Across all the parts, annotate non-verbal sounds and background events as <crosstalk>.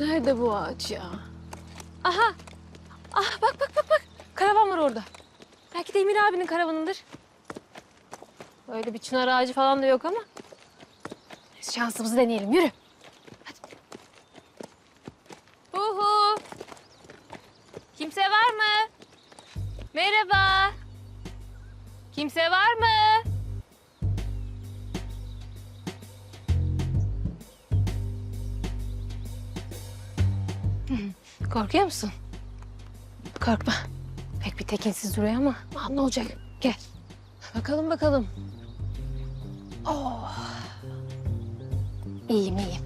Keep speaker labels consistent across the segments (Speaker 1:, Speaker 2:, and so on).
Speaker 1: nerede bu ağaç ya? Aha. Ah bak bak bak bak. Karavan var orada. Belki de Emir abinin karavanıdır. Öyle bir çınar ağacı falan da yok ama. Biz şansımızı deneyelim. Yürü. Hadi. Uhu. Kimse var mı? Merhaba. Kimse var mı? Korkuyor musun? Korkma. Pek bir tekinsiz duruyor ama ah, ne olacak? Gel. Bakalım bakalım. Oh. İyiyim iyiyim.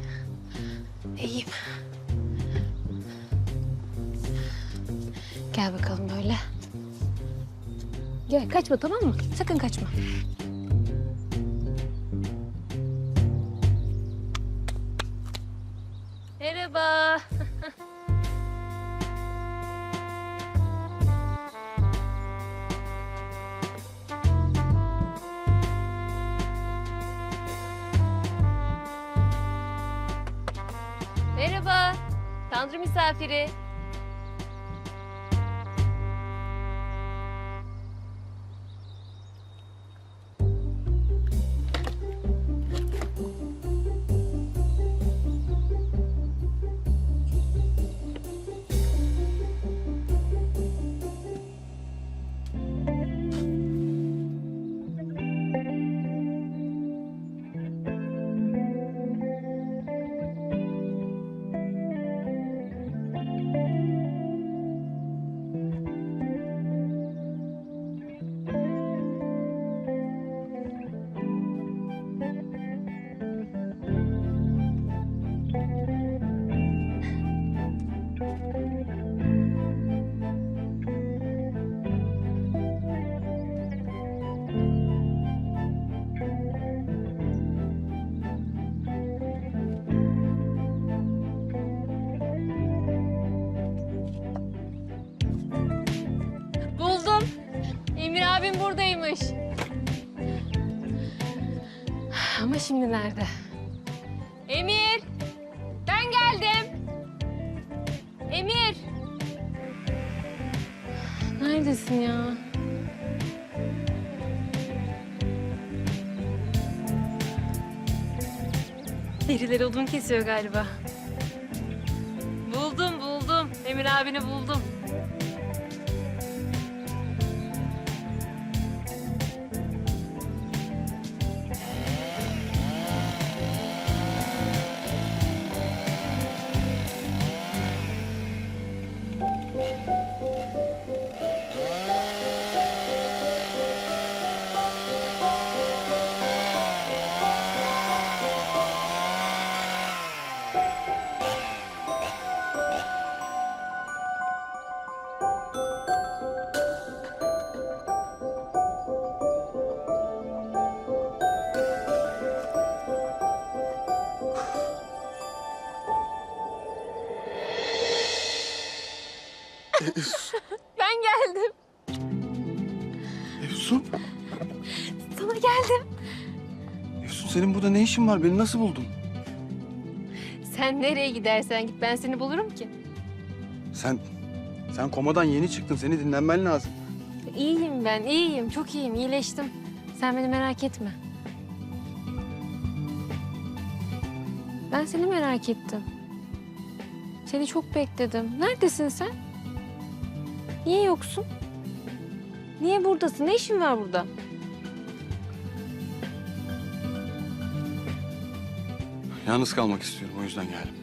Speaker 1: İyiyim. Gel bakalım böyle. Gel kaçma tamam mı? Sakın kaçma. Misafiri. Şimdi nerede? Emir! Ben geldim. Emir! Neredesin ya? Birileri odun kesiyor galiba. Buldum, buldum. Emir abini buldum.
Speaker 2: Burada ne işin var? Beni nasıl buldun?
Speaker 1: Sen nereye gidersen git ben seni bulurum ki.
Speaker 2: Sen, sen komadan yeni çıktın. Seni dinlenmen lazım.
Speaker 1: İyiyim ben, iyiyim. Çok iyiyim, iyileştim. Sen beni merak etme. Ben seni merak ettim. Seni çok bekledim. Neredesin sen? Niye yoksun? Niye buradasın? Ne işin var burada?
Speaker 2: Yalnız kalmak istiyorum. O yüzden geldim.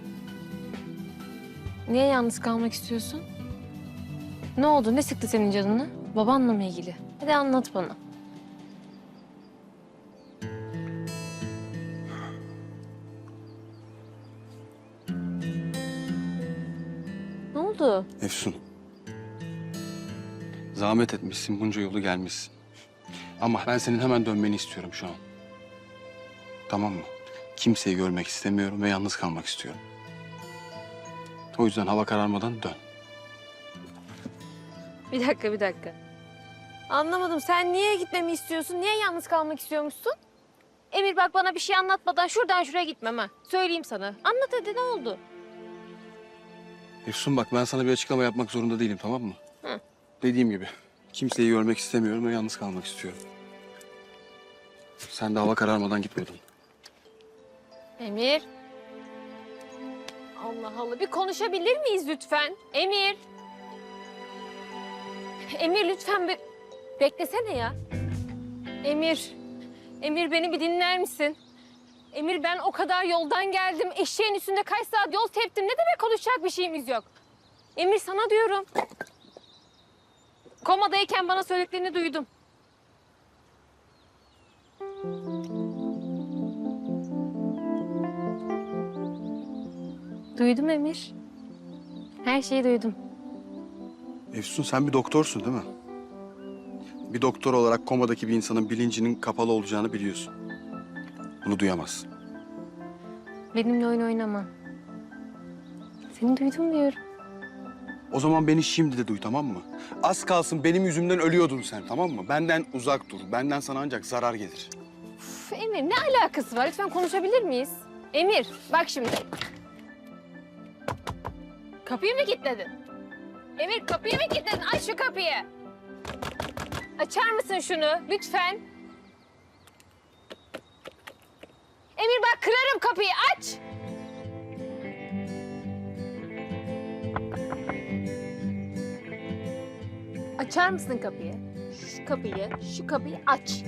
Speaker 1: Niye yalnız kalmak istiyorsun? Ne oldu? Ne sıktı senin canını? Babanla mı ilgili? Hadi anlat bana. Ne oldu?
Speaker 2: Efsun. Zahmet etmişsin. Bunca yolu gelmişsin. Ama ben senin hemen dönmeni istiyorum şu an. Tamam mı? Kimseyi görmek istemiyorum ve yalnız kalmak istiyorum. O yüzden hava kararmadan dön.
Speaker 1: Bir dakika, bir dakika. Anlamadım. Sen niye gitmemi istiyorsun? Niye yalnız kalmak istiyormuşsun? Emir bak bana bir şey anlatmadan şuradan şuraya gitmem ha. Söyleyeyim sana. Anlat hadi ne oldu?
Speaker 2: Efsun bak ben sana bir açıklama yapmak zorunda değilim tamam mı?
Speaker 1: Hı.
Speaker 2: Dediğim gibi kimseyi görmek istemiyorum ve yalnız kalmak istiyorum. Sen de hava kararmadan gitmiyordun.
Speaker 1: Emir. Allah Allah bir konuşabilir miyiz lütfen? Emir. Emir lütfen bir beklesene ya. Emir. Emir beni bir dinler misin? Emir ben o kadar yoldan geldim. Eşeğin üstünde kaç saat yol teptim. Ne demek konuşacak bir şeyimiz yok. Emir sana diyorum. Komadayken bana söylediklerini duydum. Duydum Emir. Her şeyi duydum.
Speaker 2: Efsun sen bir doktorsun değil mi? Bir doktor olarak komadaki bir insanın bilincinin kapalı olacağını biliyorsun. Bunu duyamazsın.
Speaker 1: Benimle oyun oynama. Seni duydum diyorum.
Speaker 2: O zaman beni şimdi de duy tamam mı? Az kalsın benim yüzümden ölüyordun sen tamam mı? Benden uzak dur. Benden sana ancak zarar gelir.
Speaker 1: Üf, Emir ne alakası var? Lütfen konuşabilir miyiz? Emir bak şimdi. Kapıyı mı kilitledin? Emir kapıyı mı kilitledin? Aç şu kapıyı. Açar mısın şunu lütfen? Emir bak kırarım kapıyı aç. Açar mısın kapıyı? Şu kapıyı, şu kapıyı aç.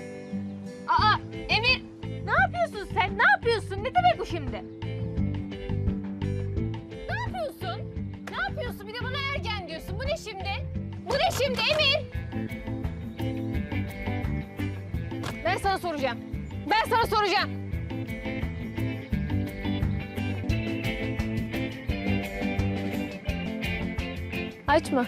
Speaker 1: Aa Emir ne yapıyorsun sen? Ne yapıyorsun? Ne demek bu şimdi? Bir de bana ergen diyorsun. Bu ne şimdi? Bu ne şimdi Emir? Ben sana soracağım. Ben sana soracağım. Açma.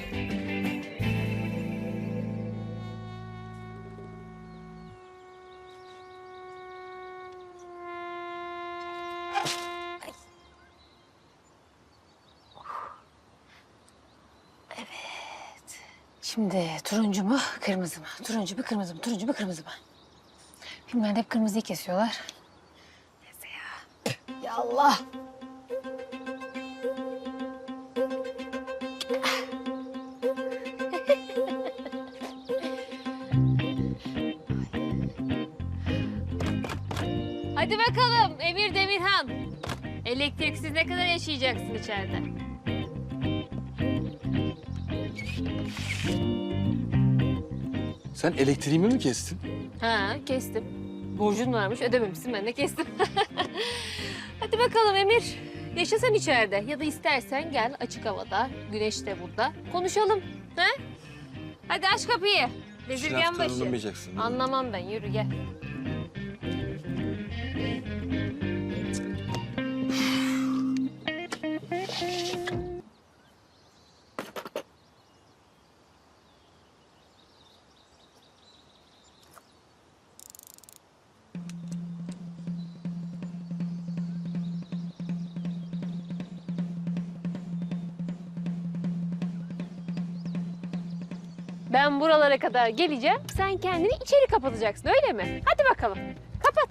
Speaker 1: Şimdi turuncu mu, kırmızı mı? Turuncu mu, kırmızı mı? Turuncu mu, kırmızı mı? Filmlerde hep kırmızıyı kesiyorlar. Neyse ya. Ya Allah. Hadi bakalım Emir Demirhan. Elektriksiz ne kadar yaşayacaksın içeride?
Speaker 2: Sen elektriğimi mi kestin?
Speaker 1: Ha kestim. Borcun varmış ödememişsin ben de kestim. <laughs> Hadi bakalım Emir. Yaşa sen içeride ya da istersen gel açık havada. Güneş de burada. Konuşalım. Ha? Hadi aç kapıyı. Bezirgen başı.
Speaker 2: anlamayacaksın. değil mi?
Speaker 1: Anlamam ben yürü gel. Ben buralara kadar geleceğim. Sen kendini içeri kapatacaksın öyle mi? Hadi bakalım. Kapat.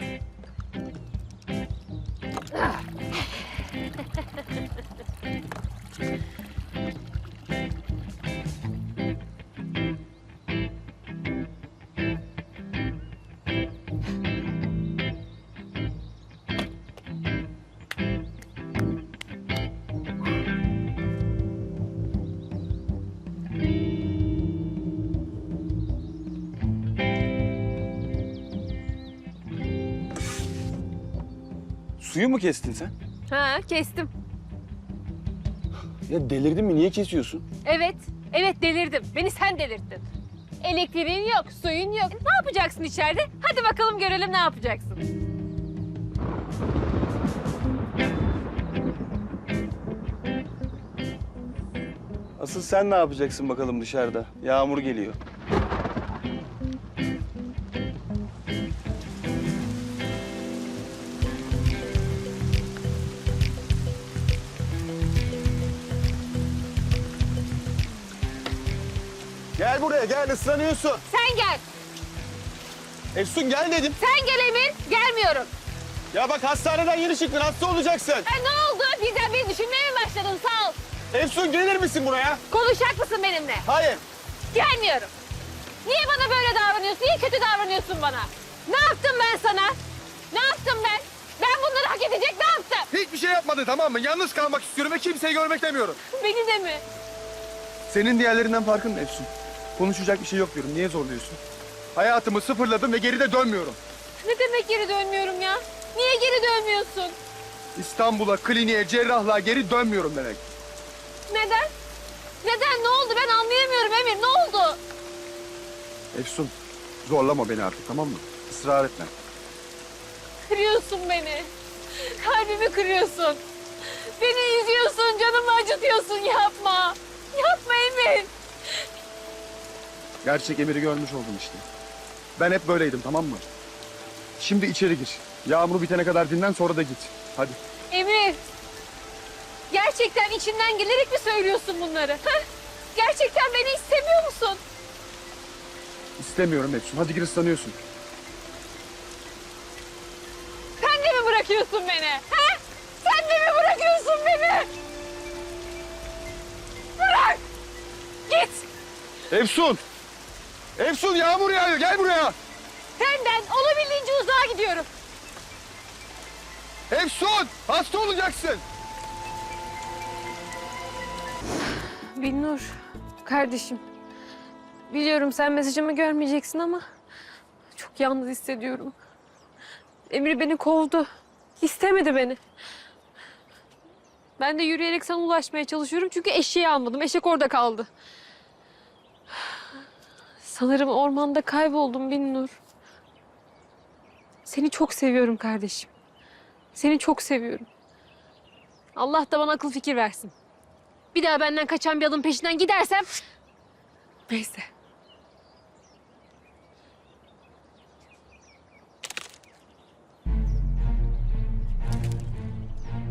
Speaker 2: Suyu mu kestin sen?
Speaker 1: Ha kestim.
Speaker 2: Ya delirdin mi? Niye kesiyorsun?
Speaker 1: Evet, evet delirdim. Beni sen delirttin. Elektriğin yok, suyun yok. Ne yapacaksın içeride? Hadi bakalım görelim ne yapacaksın.
Speaker 2: Asıl sen ne yapacaksın bakalım dışarıda? Yağmur geliyor. Islanıyorsun.
Speaker 1: Sen gel,
Speaker 2: Efsun gel dedim.
Speaker 1: sen gel Emir. Gelmiyorum.
Speaker 2: Ya bak hastaneden yeni çıktın hasta olacaksın.
Speaker 1: E, ne oldu? Birden beni düşünmeye mi başladın? Sağ ol.
Speaker 2: Efsun gelir misin buraya?
Speaker 1: Konuşacak mısın benimle?
Speaker 2: Hayır.
Speaker 1: Gelmiyorum. Niye bana böyle davranıyorsun? Niye kötü davranıyorsun bana? Ne yaptım ben sana? Ne yaptım ben? Ben bunları hak edecek ne yaptım?
Speaker 2: Hiçbir şey yapmadı tamam mı? Yalnız kalmak istiyorum ve kimseyi görmek demiyorum.
Speaker 1: Beni de mi?
Speaker 2: Senin diğerlerinden farkın ne Efsun? Konuşacak bir şey yok diyorum. Niye zorluyorsun? Hayatımı sıfırladım ve geri de dönmüyorum.
Speaker 1: Ne demek geri dönmüyorum ya? Niye geri dönmüyorsun?
Speaker 2: İstanbul'a, kliniğe, cerrahlığa geri dönmüyorum demek.
Speaker 1: Neden? Neden? Ne oldu? Ben anlayamıyorum Emir. Ne oldu?
Speaker 2: Efsun, zorlama beni artık tamam mı? Israr etme.
Speaker 1: Kırıyorsun beni. Kalbimi kırıyorsun. Beni üzüyorsun, canımı acıtıyorsun. Yapma. Yapma Emir.
Speaker 2: Gerçek Emir'i görmüş oldum işte. Ben hep böyleydim tamam mı? Şimdi içeri gir. Yağmur bitene kadar dinlen sonra da git. Hadi.
Speaker 1: Emir. Gerçekten içinden gelerek mi söylüyorsun bunları? Ha? Gerçekten beni istemiyor musun?
Speaker 2: İstemiyorum Efsun. Hadi gir ıslanıyorsun.
Speaker 1: Sen de mi bırakıyorsun beni? Ha? Sen de mi bırakıyorsun beni? Bırak. Git.
Speaker 2: Efsun! Efsun yağmur yağıyor. Gel buraya.
Speaker 1: Senden olabildiğince uzağa gidiyorum.
Speaker 2: Efsun! Hasta olacaksın.
Speaker 1: Binnur, kardeşim. Biliyorum sen mesajımı görmeyeceksin ama çok yalnız hissediyorum. Emir beni kovdu. İstemedi beni. Ben de yürüyerek sana ulaşmaya çalışıyorum çünkü eşeği almadım. Eşek orada kaldı. Sanırım ormanda kayboldum Binnur. Seni çok seviyorum kardeşim. Seni çok seviyorum. Allah da bana akıl fikir versin. Bir daha benden kaçan bir adamın peşinden gidersem... Neyse.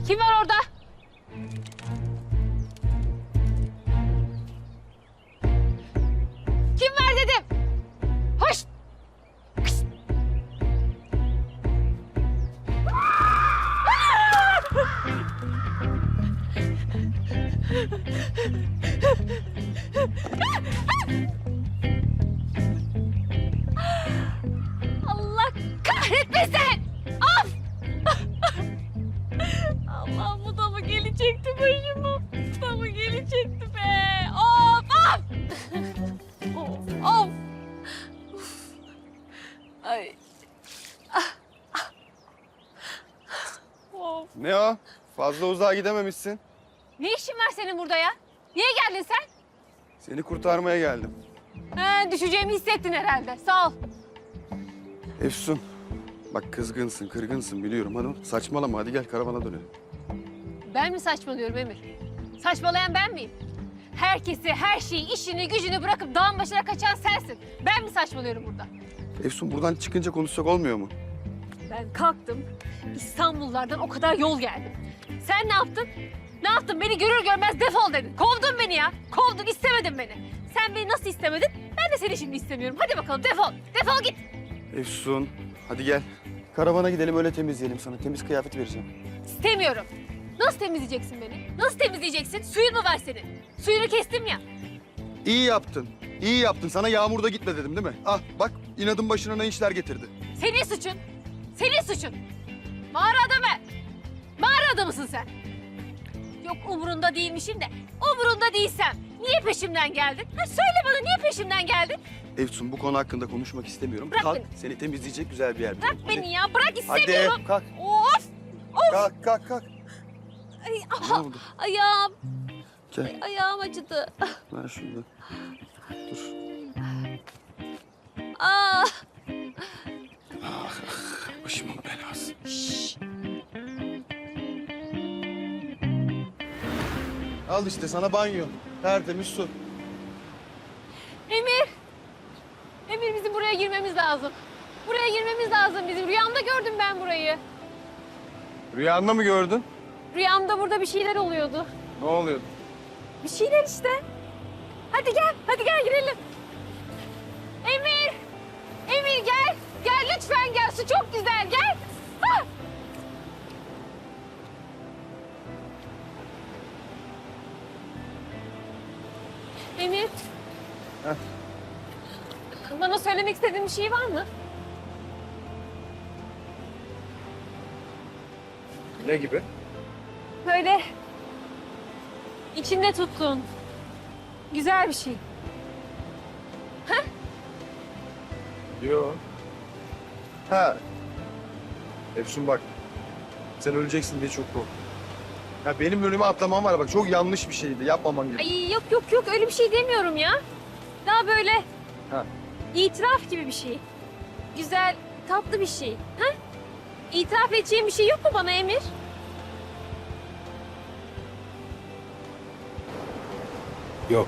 Speaker 1: Kim var orada?
Speaker 2: Fazla uzağa gidememişsin.
Speaker 1: Ne işin var senin burada ya? Niye geldin sen?
Speaker 2: Seni kurtarmaya geldim.
Speaker 1: Ha, düşeceğimi hissettin herhalde. Sağ ol.
Speaker 2: Efsun. Bak kızgınsın, kırgınsın biliyorum hanım. Saçmalama hadi gel karavana dönelim.
Speaker 1: Ben mi saçmalıyorum Emir? Saçmalayan ben miyim? Herkesi, her şeyi, işini, gücünü bırakıp dağın başına kaçan sensin. Ben mi saçmalıyorum burada?
Speaker 2: Efsun buradan çıkınca konuşsak olmuyor mu?
Speaker 1: Ben kalktım, İstanbullardan o kadar yol geldim. Sen ne yaptın? Ne yaptın? Beni görür görmez defol dedin. Kovdun beni ya. Kovdun, istemedin beni. Sen beni nasıl istemedin? Ben de seni şimdi istemiyorum. Hadi bakalım defol. Defol git.
Speaker 2: Efsun hadi gel. Karavana gidelim öyle temizleyelim sana. Temiz kıyafet vereceğim.
Speaker 1: İstemiyorum. Nasıl temizleyeceksin beni? Nasıl temizleyeceksin? Suyun mu var senin? Suyunu kestim ya.
Speaker 2: İyi yaptın. İyi yaptın. Sana yağmurda gitme dedim değil mi? Ah bak inadın başına ne işler getirdi.
Speaker 1: Senin suçun. Senin suçun. Mağara adamı. Mağara adamısın sen. Yok umurunda değilmişim de. Umurunda değilsem. Niye peşimden geldin? Ha, söyle bana niye peşimden geldin?
Speaker 2: Efsun bu konu hakkında konuşmak istemiyorum.
Speaker 1: Bırak
Speaker 2: kalk
Speaker 1: beni.
Speaker 2: seni temizleyecek güzel bir yer
Speaker 1: Bırak
Speaker 2: bulalım. Hadi.
Speaker 1: beni ya. Bırak
Speaker 2: Hadi
Speaker 1: istemiyorum.
Speaker 2: kalk.
Speaker 1: Of.
Speaker 2: Kalk kalk kalk.
Speaker 1: Ay,
Speaker 2: Ne
Speaker 1: aha,
Speaker 2: oldu?
Speaker 1: ayağım.
Speaker 2: Gel
Speaker 1: Ay, ayağım acıdı.
Speaker 2: ver şunu. da. Dur.
Speaker 1: Ah.
Speaker 2: Başımın belası. Al işte sana banyo. Tertemiz su.
Speaker 1: Emir. Emir bizim buraya girmemiz lazım. Buraya girmemiz lazım bizim. Rüyamda gördüm ben burayı.
Speaker 2: Rüyanda mı gördün?
Speaker 1: Rüyamda burada bir şeyler oluyordu.
Speaker 2: Ne oluyordu?
Speaker 1: Bir şeyler işte. Hadi gel, hadi gel girelim. Emir! Emir gel. Gel lütfen gel. Su çok güzel. Gel. Ah! Emir.
Speaker 2: Heh.
Speaker 1: Bana söylemek istediğin bir şey var mı?
Speaker 2: Ne gibi?
Speaker 1: Böyle içinde tuttuğun güzel bir şey.
Speaker 2: Yok. Ha. Efsun bak. Sen öleceksin diye çok korktum. Ya benim önüme atlamam var bak çok yanlış bir şeydi. Yapmaman gerek.
Speaker 1: Ay yok yok yok öyle bir şey demiyorum ya. Daha böyle
Speaker 2: Ha.
Speaker 1: itiraf gibi bir şey. Güzel, tatlı bir şey. Ha? İtiraf edeceğim bir şey yok mu bana Emir?
Speaker 2: Yok.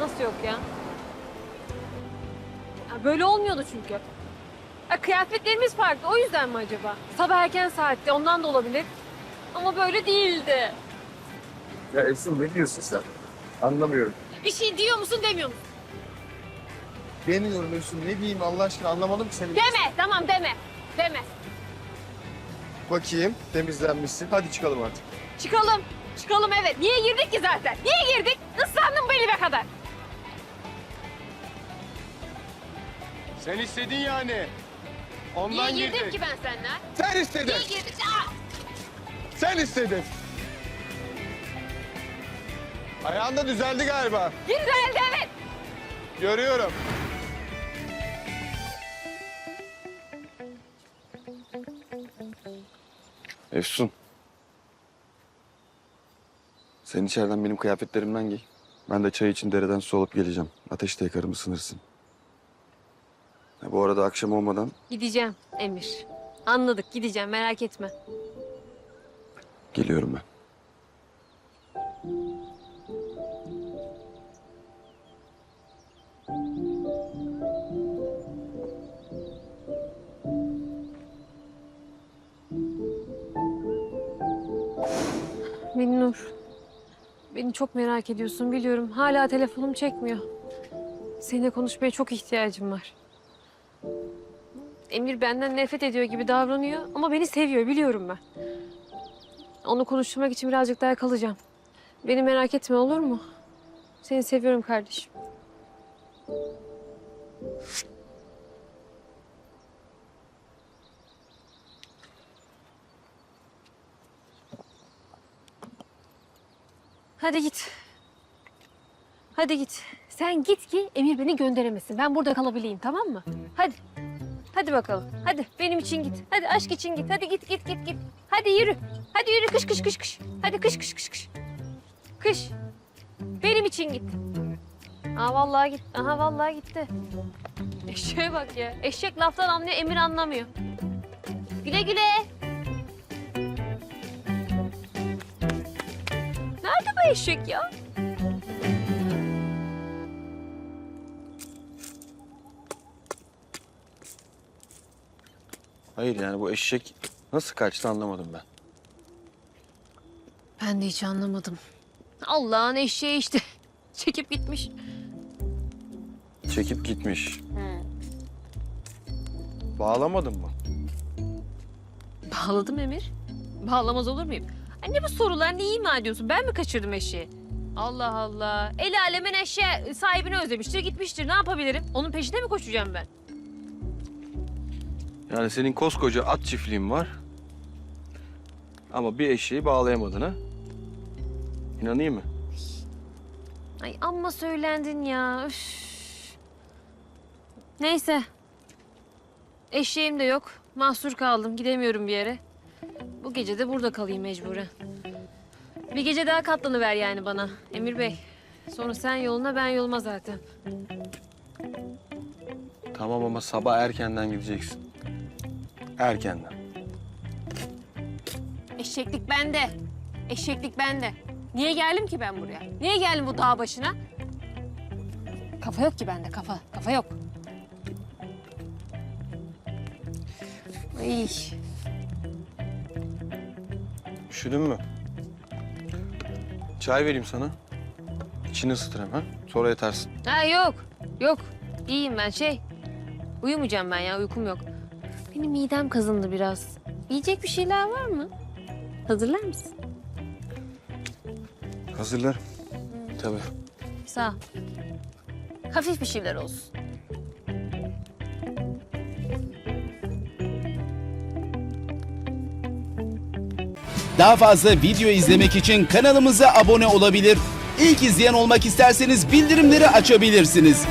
Speaker 1: Nasıl yok ya? ya böyle olmuyordu çünkü. Ya kıyafetlerimiz farklı o yüzden mi acaba? Sabah erken saatte ondan da olabilir. Ama böyle değildi.
Speaker 2: Ya Efsun ne diyorsun sen? Anlamıyorum.
Speaker 1: Bir şey diyor musun demiyor musun?
Speaker 2: Demiyorum Efsun ne diyeyim Allah aşkına anlamadım ki seni.
Speaker 1: Deme tamam deme. Deme.
Speaker 2: Bakayım temizlenmişsin. Hadi çıkalım artık.
Speaker 1: Çıkalım. Çıkalım evet. Niye girdik ki zaten? Niye girdik? Islandım belime kadar.
Speaker 2: Sen istedin yani.
Speaker 1: Niye girdim ki ben seninle?
Speaker 2: Sen istedin.
Speaker 1: Niye girdik? Aa!
Speaker 2: Sen istedin. Ayağında düzeldi galiba.
Speaker 1: Güzeldi evet.
Speaker 2: Görüyorum. Efsun. Sen içeriden benim kıyafetlerimden giy. Ben de çay için dereden su alıp geleceğim. Ateşte yakarım ısınırsın. Ha, bu arada akşam olmadan
Speaker 1: Gideceğim Emir. Anladık gideceğim merak etme.
Speaker 2: Geliyorum ben.
Speaker 1: Binnur. Beni çok merak ediyorsun biliyorum. Hala telefonum çekmiyor. Seninle konuşmaya çok ihtiyacım var. Emir benden nefret ediyor gibi davranıyor ama beni seviyor biliyorum ben. Onu konuşturmak için birazcık daha kalacağım. Beni merak etme olur mu? Seni seviyorum kardeşim. Hadi git. Hadi git. Sen git ki Emir beni gönderemesin. Ben burada kalabileyim tamam mı? Hadi. Hadi bakalım. Hadi benim için git. Hadi aşk için git. Hadi git git git git. Hadi yürü. Hadi yürü kış kış kış kış. Hadi kış kış kış kış. Kış. Benim için git. Aa vallahi git. Aha vallahi gitti. Eşeğe bak ya. Eşek laftan anlıyor, Emir anlamıyor. Güle güle. Nerede bu eşek ya?
Speaker 3: Hayır yani bu eşek nasıl kaçtı anlamadım ben.
Speaker 1: Ben de hiç anlamadım. Allah'ın eşeği işte. <laughs> Çekip gitmiş.
Speaker 3: Çekip gitmiş. Bağlamadın mı?
Speaker 1: Bağladım Emir. Bağlamaz olur muyum? Ay ne bu sorular? Ne ima ediyorsun? Ben mi kaçırdım eşeği? Allah Allah. El alemin eşeği sahibini özlemiştir, gitmiştir. Ne yapabilirim? Onun peşinde mi koşacağım ben?
Speaker 3: Yani senin koskoca at çiftliğin var. Ama bir eşeği bağlayamadın ha? İnanayım mı?
Speaker 1: Ay amma söylendin ya. Üf. Neyse. Eşeğim de yok. Mahsur kaldım. Gidemiyorum bir yere. Bu gece de burada kalayım mecburen. Bir gece daha katlanıver yani bana Emir Bey. Sonra sen yoluna ben yoluma zaten.
Speaker 3: Tamam ama sabah erkenden gideceksin. Erkenden.
Speaker 1: Eşeklik bende. Eşeklik bende. Niye geldim ki ben buraya? Niye geldim bu dağ başına? Kafa yok ki bende kafa. Kafa yok. Ay.
Speaker 3: Üşüdün mü? Çay vereyim sana. İçini ısıtır hemen. Sonra yatarsın.
Speaker 1: Ha yok. Yok. İyiyim ben şey. Uyumayacağım ben ya uykum yok. Benim midem kazındı biraz. Yiyecek bir şeyler var mı? Hazırlar mısın?
Speaker 3: Hazırlarım. Tabii.
Speaker 1: Sağ ol. Hafif bir şeyler olsun.
Speaker 4: Daha fazla video izlemek için kanalımıza abone olabilir. İlk izleyen olmak isterseniz bildirimleri açabilirsiniz.